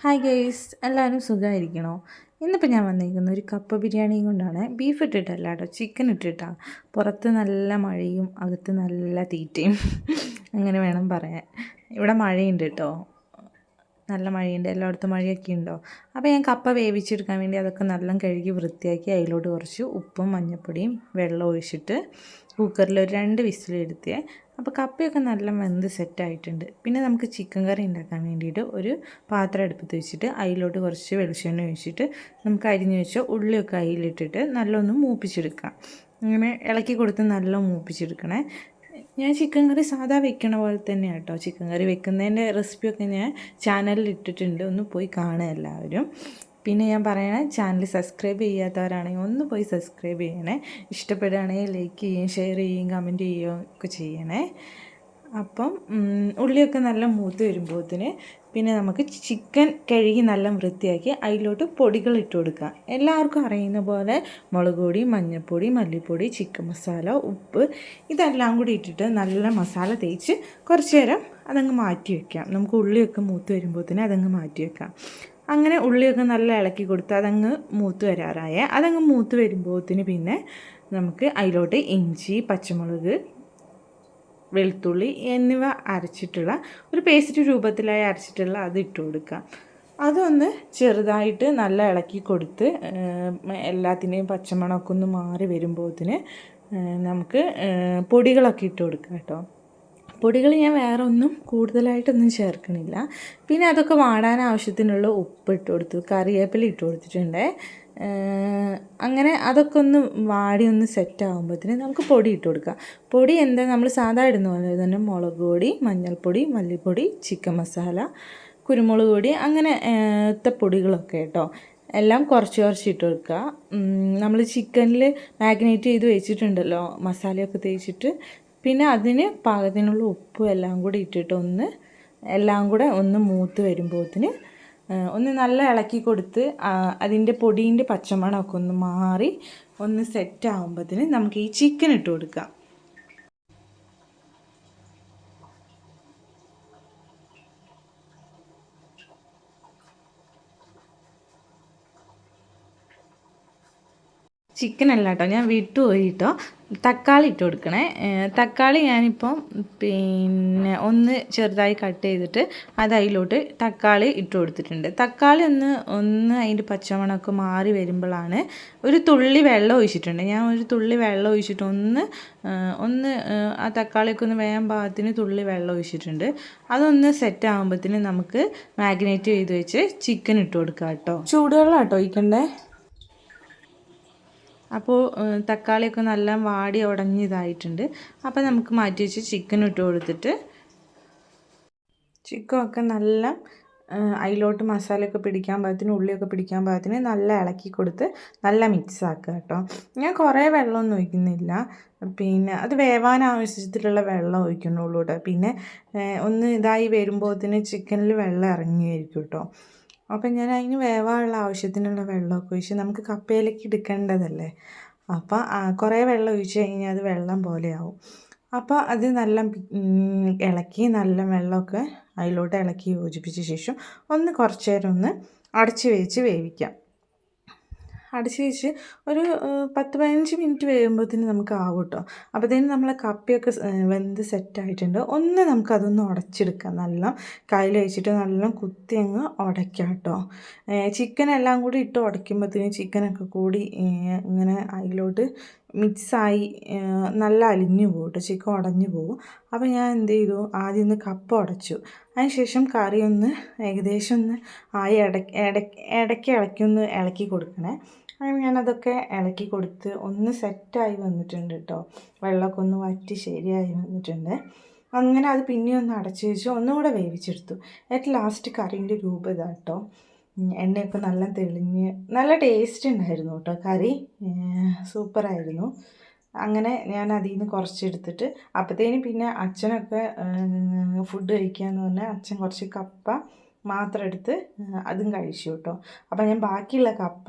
Hi guys എല്ലാവരും സുഖമായിരിക്കണോ? ഇന്നിപ്പോൾ ഞാൻ വന്നിരിക്കുന്നത് ഒരു കപ്പ ബിരിയാണിയും കൊണ്ടാണ്. ബീഫ് ഇട്ടിട്ടല്ല കേട്ടോ ചിക്കൻ ഇട്ടിട്ടാണ് പുറത്ത് നല്ല മഴയും അകത്ത് നല്ല തീറ്റയും. അങ്ങനെ വേണം പറയാൻ. ഇവിടെ മഴയുണ്ട് കേട്ടോ നല്ല മഴയുണ്ട് എല്ലായിടത്തും മഴയൊക്കെ ഉണ്ടോ അപ്പോൾ ഞാൻ കപ്പ വേവിച്ചെടുക്കാൻ വേണ്ടി അതൊക്കെ നല്ല കഴുകി വൃത്തിയാക്കി അതിലോട്ട് കുറച്ച് ഉപ്പും മഞ്ഞൾപ്പൊടിയും വെള്ളം ഒഴിച്ചിട്ട് കുക്കറിൽ ഒരു രണ്ട് വിസിലെടുത്തേ അപ്പോൾ കപ്പയൊക്കെ നല്ല വെന്ത് സെറ്റായിട്ടുണ്ട് പിന്നെ നമുക്ക് ചിക്കൻ കറി ഉണ്ടാക്കാൻ വേണ്ടിയിട്ട് ഒരു പാത്രം അടുപ്പത്ത് വെച്ചിട്ട് അതിലോട്ട് കുറച്ച് വെളിച്ചെണ്ണ ഒഴിച്ചിട്ട് നമുക്ക് അരിഞ്ഞ് വെച്ച ഉള്ളിയൊക്കെ അതിലിട്ടിട്ട് നല്ലൊന്ന് മൂപ്പിച്ചെടുക്കാം. അങ്ങനെ ഇളക്കി കൊടുത്ത് നല്ല മൂപ്പിച്ചെടുക്കണേ. ഞാൻ ചിക്കൻ കറി സാധാ വെക്കണ പോലെ തന്നെ കേട്ടോ ചിക്കൻ കറി വെക്കുന്നതിന്റെ റെസിപ്പിയൊക്കെ ഞാൻ ചാനലിൽ ഇട്ടിട്ടുണ്ട്. ഒന്ന് പോയി കാണുക എല്ലാവരും. പിന്നെ ഞാൻ പറയണേ ചാനൽ സബ്സ്ക്രൈബ് ചെയ്യാത്തവരാണെങ്കിൽ ഒന്ന് പോയി സബ്സ്ക്രൈബ് ചെയ്യണേ. ഇഷ്ടപ്പെടുകയാണെങ്കിൽ ലൈക്ക് ചെയ്യുകയും ഷെയർ ചെയ്യുകയും കമന്റ് ചെയ്യുകയും ഒക്കെ ചെയ്യണേ. അപ്പം ഉള്ളിയൊക്കെ നല്ല മൂത്ത് വരുമ്പോഴത്തിന് പിന്നെ നമുക്ക് ചിക്കൻ കഴുകി നല്ല വൃത്തിയാക്കി അതിലോട്ട് പൊടികൾ ഇട്ട് കൊടുക്കുക. എല്ലാവർക്കും അറിയുന്ന പോലെ മുളക് പൊടി മഞ്ഞൾപ്പൊടി മല്ലിപ്പൊടി ചിക്കൻ മസാല ഉപ്പ് ഇതെല്ലാം കൂടി ഇട്ടിട്ട് നല്ല മസാല തേച്ച് കുറച്ച് നേരം അതങ്ങ് മാറ്റി വയ്ക്കാം നമുക്ക് ഉള്ളിയൊക്കെ മൂത്ത് വരുമ്പോഴത്തേന് അതങ്ങ് മാറ്റി വെക്കാം. അങ്ങനെ ഉള്ളിയൊക്കെ നല്ല ഇളക്കി കൊടുത്ത് അതങ്ങ് മൂത്ത് വരാറായ. അതങ്ങ് മൂത്ത് വരുമ്പോഴത്തിന് പിന്നെ നമുക്ക് അതിലോട്ട് ഇഞ്ചി പച്ചമുളക് വെളുത്തുള്ളി എന്നിവ അരച്ചിട്ടുള്ള ഒരു പേസ്റ്റ് രൂപത്തിലായി അരച്ചിട്ടുള്ള അത് ഇട്ട് കൊടുക്കുക. അതൊന്ന് ചെറുതായിട്ട് നല്ല ഇളക്കി കൊടുത്ത് എല്ലാത്തിന്റെയും പച്ചമണമൊക്കെ ഒന്ന് മാറി വരുമ്പോഴത്തിന് നമുക്ക് പൊടികളൊക്കെ ഇട്ട് കൊടുക്കാം കേട്ടോ. പൊടികൾ ഞാൻ വേറെ ഒന്നും കൂടുതലായിട്ടൊന്നും ചേർക്കണില്ല. പിന്നെ അതൊക്കെ വാടാൻ ആവശ്യത്തിനുള്ള ഉപ്പ് ഇട്ട് കൊടുത്തു കറിവേപ്പില ഇട്ട് കൊടുത്തിട്ടുണ്ട്. അങ്ങനെ അതൊക്കെ ഒന്ന് വാടി ഒന്ന് സെറ്റ് ആകുമ്പോഴത്തേന് നമുക്ക് പൊടി ഇട്ട് കൊടുക്കാം. പൊടി എന്താ? നമ്മൾ സാധാ ഇടുന്ന പോലെ തന്നെ മുളക് പൊടി മഞ്ഞൾപ്പൊടി മല്ലിപ്പൊടി ചിക്കൻ മസാല കുരുമുളക് പൊടി അങ്ങനെ പൊടികളൊക്കെ കേട്ടോ. എല്ലാം കുറച്ച് കുറച്ച് ഇട്ട് കൊടുക്കുക. നമ്മൾ ചിക്കനിൽ മാഗ്നേറ്റ് ചെയ്ത് വെച്ചിട്ടുണ്ടല്ലോ മസാലയൊക്കെ തേച്ചിട്ട്. പിന്നെ അതിന് പാകത്തിനുള്ള ഉപ്പും എല്ലാം കൂടി ഇട്ടിട്ട് ഒന്ന് എല്ലാം കൂടെ ഒന്ന് മൂത്ത് വരുമ്പോഴത്തിന് ഒന്ന് നല്ല ഇളക്കി കൊടുത്ത് അതിന്റെ പൊടീന്റെ പച്ചമണമൊക്കെ ഒന്ന് മാറി ഒന്ന് സെറ്റ് ആകുമ്പോഴത്തേന് നമുക്ക് ഈ ചിക്കൻ ഇട്ട് കൊടുക്കാം. ചിക്കൻ അല്ല കേട്ടോ ഞാൻ വിട്ടുപോയി കേട്ടോ തക്കാളി ഇട്ട് കൊടുക്കണേ. തക്കാളി ഞാനിപ്പം പിന്നെ ഒന്ന് ചെറുതായി കട്ട് ചെയ്തിട്ട് അത് അതിലോട്ട് തക്കാളി ഇട്ട് കൊടുത്തിട്ടുണ്ട്. തക്കാളി ഒന്ന് ഒന്ന് അതിന്റെ പച്ചമണമൊക്കെ മാറി വരുമ്പോഴാണ് ഒരു തുള്ളി വെള്ളം ഒഴിച്ചിട്ടുണ്ട്. ഞാൻ ഒരു തുള്ളി വെള്ളം ഒഴിച്ചിട്ട് ഒന്ന് ഒന്ന് ആ തക്കാളിയൊക്കെ ഒന്ന് വേഗം പാകത്തിന് തുള്ളി വെള്ളം ഒഴിച്ചിട്ടുണ്ട്. അതൊന്ന് സെറ്റ് ആകുമ്പോഴത്തേന് നമുക്ക് മാഗ്നേറ്റ് ചെയ്ത് വെച്ച് ചിക്കൻ ഇട്ട് കൊടുക്കാം കേട്ടോ ചൂടുവെള്ളം കേട്ടോ ഒഴിക്കണ്ടേ? അപ്പോൾ തക്കാളിയൊക്കെ നല്ല വാടി ഉടഞ്ഞിതായിട്ടുണ്ട്. അപ്പോൾ നമുക്ക് മാറ്റി വെച്ച് ചിക്കൻ ഇട്ട് കൊടുത്തിട്ട് ചിക്കനൊക്കെ നല്ല അതിലോട്ട് മസാലയൊക്കെ പിടിക്കാൻ പാകത്തിന് ഉള്ളിയൊക്കെ പിടിക്കാൻ പാകത്തിന് നല്ല ഇളക്കി കൊടുത്ത് നല്ല മിക്സ് ആക്കുക കേട്ടോ. ഞാൻ കുറേ വെള്ളമൊന്നും ഒഴിക്കുന്നില്ല. പിന്നെ അത് വേവാൻ ആവശ്യത്തിലുള്ള വെള്ളം ഒഴിക്കുന്നുള്ളൂ കേട്ടോ. പിന്നെ ഒന്ന് ഇതായി വരുമ്പോഴത്തിന് ചിക്കനിൽ വെള്ളം ഇറങ്ങിയായിരിക്കും കേട്ടോ. അപ്പം ഞാൻ അതിന് വേവാനുള്ള ആവശ്യത്തിനുള്ള വെള്ളമൊക്കെ ഒഴിച്ച് നമുക്ക് കപ്പയിലേക്ക് എടുക്കേണ്ടതല്ലേ? അപ്പോൾ കുറേ വെള്ളം ഒഴിച്ച് കഴിഞ്ഞാൽ അത് വെള്ളം പോലെയാവും. അപ്പോൾ അത് നല്ല ഇളക്കി നല്ല വെള്ളമൊക്കെ അതിലോട്ട് ഇളക്കി യോജിപ്പിച്ച ശേഷം ഒന്ന് കുറച്ച് നേരം ഒന്ന് അടച്ച് വെച്ച് വേവിക്കാം. അടച്ച് വെച്ച് ഒരു പത്ത് പതിനഞ്ച് മിനിറ്റ് വേകുമ്പോഴത്തേന് നമുക്ക് ആവും കേട്ടോ അപ്പോഴത്തേന് നമ്മളെ കപ്പയൊക്കെ വെന്ത് സെറ്റായിട്ടുണ്ട്. ഒന്ന് നമുക്കതൊന്ന് ഉടച്ചെടുക്കാം. നല്ല കയ്യിൽ വെച്ചിട്ട് നല്ല കുത്തി അങ്ങ് ഉടയ്ക്കാം കേട്ടോ ചിക്കൻ എല്ലാം കൂടി ഇട്ട് ഉടയ്ക്കുമ്പോഴത്തേന് ചിക്കനൊക്കെ കൂടി ഇങ്ങനെ അതിലോട്ട് മിക്സായി നല്ല അലിഞ്ഞു പോകും കേട്ടോ ചിക്കൻ ഉടഞ്ഞു പോകും അപ്പോൾ ഞാൻ എന്ത് ചെയ്തു? ആദ്യം ഒന്ന് കപ്പ് ഉടച്ചു. അതിനുശേഷം കറി ഒന്ന് ഏകദേശം ഒന്ന് ആയി ഇടയ്ക്ക് ഇടയ്ക്ക് ഇളക്കി ഒന്ന് ഇളക്കി കൊടുക്കണേ. അങ്ങനെ ഞാനതൊക്കെ ഇളക്കി കൊടുത്ത് ഒന്ന് സെറ്റായി വന്നിട്ടുണ്ട് കേട്ടോ വെള്ളമൊക്കെ ഒന്ന് വറ്റി ശരിയായി വന്നിട്ടുണ്ട്. അങ്ങനെ അത് പിന്നെ ഒന്ന് അടച്ചു വെച്ച് ഒന്നുകൂടെ വേവിച്ചെടുത്തു. ഏറ്റവും ലാസ്റ്റ് കറീന്റെ രൂപം ഇതാ കേട്ടോ എണ്ണയൊക്കെ നല്ല തെളിഞ്ഞ് നല്ല ടേസ്റ്റ് ഉണ്ടായിരുന്നു കേട്ടോ കറി. സൂപ്പറായിരുന്നു. അങ്ങനെ ഞാൻ അതിൽ നിന്ന് കുറച്ചെടുത്തിട്ട് അപ്പോഴത്തേനും പിന്നെ അച്ഛനൊക്കെ ഫുഡ് കഴിക്കാമെന്ന് പറഞ്ഞാൽ അച്ഛൻ കുറച്ച് കപ്പ മാത്രം എടുത്ത് അതും കഴിച്ചു കേട്ടോ അപ്പം ഞാൻ ബാക്കിയുള്ള കപ്പ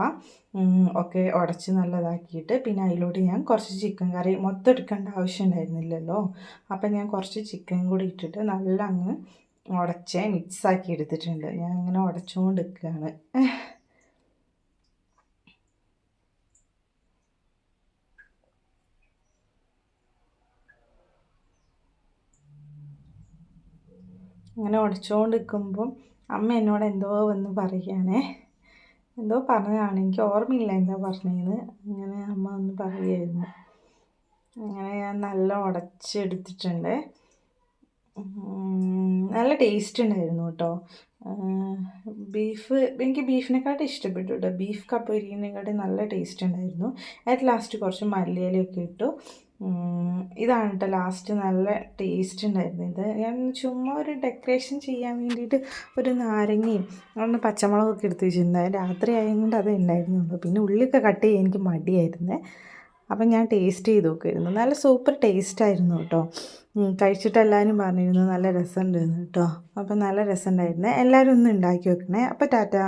ഒക്കെ ഉടച്ച് നല്ലതാക്കിയിട്ട് പിന്നെ അതിലോട്ട് ഞാൻ കുറച്ച് ചിക്കൻ കറി മൊത്തം എടുക്കേണ്ട ആവശ്യം ഉണ്ടായിരുന്നില്ലല്ലോ. അപ്പം ഞാൻ കുറച്ച് ചിക്കൻ കൂടി ഇട്ടിട്ട് നല്ല അങ്ങ് ഉടച്ച് മിക്സാക്കി എടുത്തിട്ടുണ്ട്. ഞാൻ അങ്ങനെ ഉടച്ചുകൊണ്ട് നിൽക്കുകയാണ് അങ്ങനെ ഉടച്ചുകൊണ്ട് നിൽക്കുമ്പം അമ്മ എന്നോട് എന്തോ വന്ന് പറയുകയാണേ. എന്തോ പറഞ്ഞതാണ്. എനിക്ക് ഓർമ്മയില്ല എന്താ പറഞ്ഞതെന്ന്. അങ്ങനെ അമ്മ ഒന്ന് പറയുമായിരുന്നു അങ്ങനെ ഞാൻ നല്ല ഉടച്ചെടുത്തിട്ടുണ്ട്. നല്ല ടേസ്റ്റ് ഉണ്ടായിരുന്നു കേട്ടോ. ബീഫ് എനിക്ക് ബീഫിനെക്കാട്ടും ഇഷ്ടപ്പെട്ടു കേട്ടോ. ബീഫ് കപ്പ ബിരിയാണിനെക്കാട്ടും നല്ല ടേസ്റ്റ് ഉണ്ടായിരുന്നു. അതിൽ ലാസ്റ്റ് കുറച്ച് മല്ലിയിലൊക്കെ ഇട്ടു. ഇതാണ് കേട്ടോ ലാസ്റ്റ് നല്ല ടേസ്റ്റ് ഉണ്ടായിരുന്നു ഇത് ഞാൻ ചുമ്മാ ഒരു ഡെക്കറേഷൻ ചെയ്യാൻ വേണ്ടിയിട്ട് ഒരു നാരങ്ങയും ഒന്ന് പച്ചമുളകൊക്കെ എടുത്ത് വെച്ചിട്ടുണ്ടായിരുന്നു രാത്രി ആയതുകൊണ്ട് അത് ഉണ്ടായിരുന്നുള്ളൂ. പിന്നെ ഉള്ളിയൊക്കെ കട്ട് ചെയ്യാൻ എനിക്ക് മടിയായിരുന്നേ. അപ്പം ഞാൻ ടേസ്റ്റ് ചെയ്ത് നോക്കുമായിരുന്നു നല്ല സൂപ്പർ ടേസ്റ്റ് ആയിരുന്നു കേട്ടോ. കഴിച്ചിട്ട് എല്ലാവരും പറഞ്ഞിരുന്നു നല്ല രസമുണ്ടെന്ന് കേട്ടോ. അപ്പം നല്ല രസമുണ്ടായിരുന്നു. എല്ലാവരും ഒന്ന് ഉണ്ടാക്കി വെക്കണേ അപ്പോൾ ടാറ്റാ.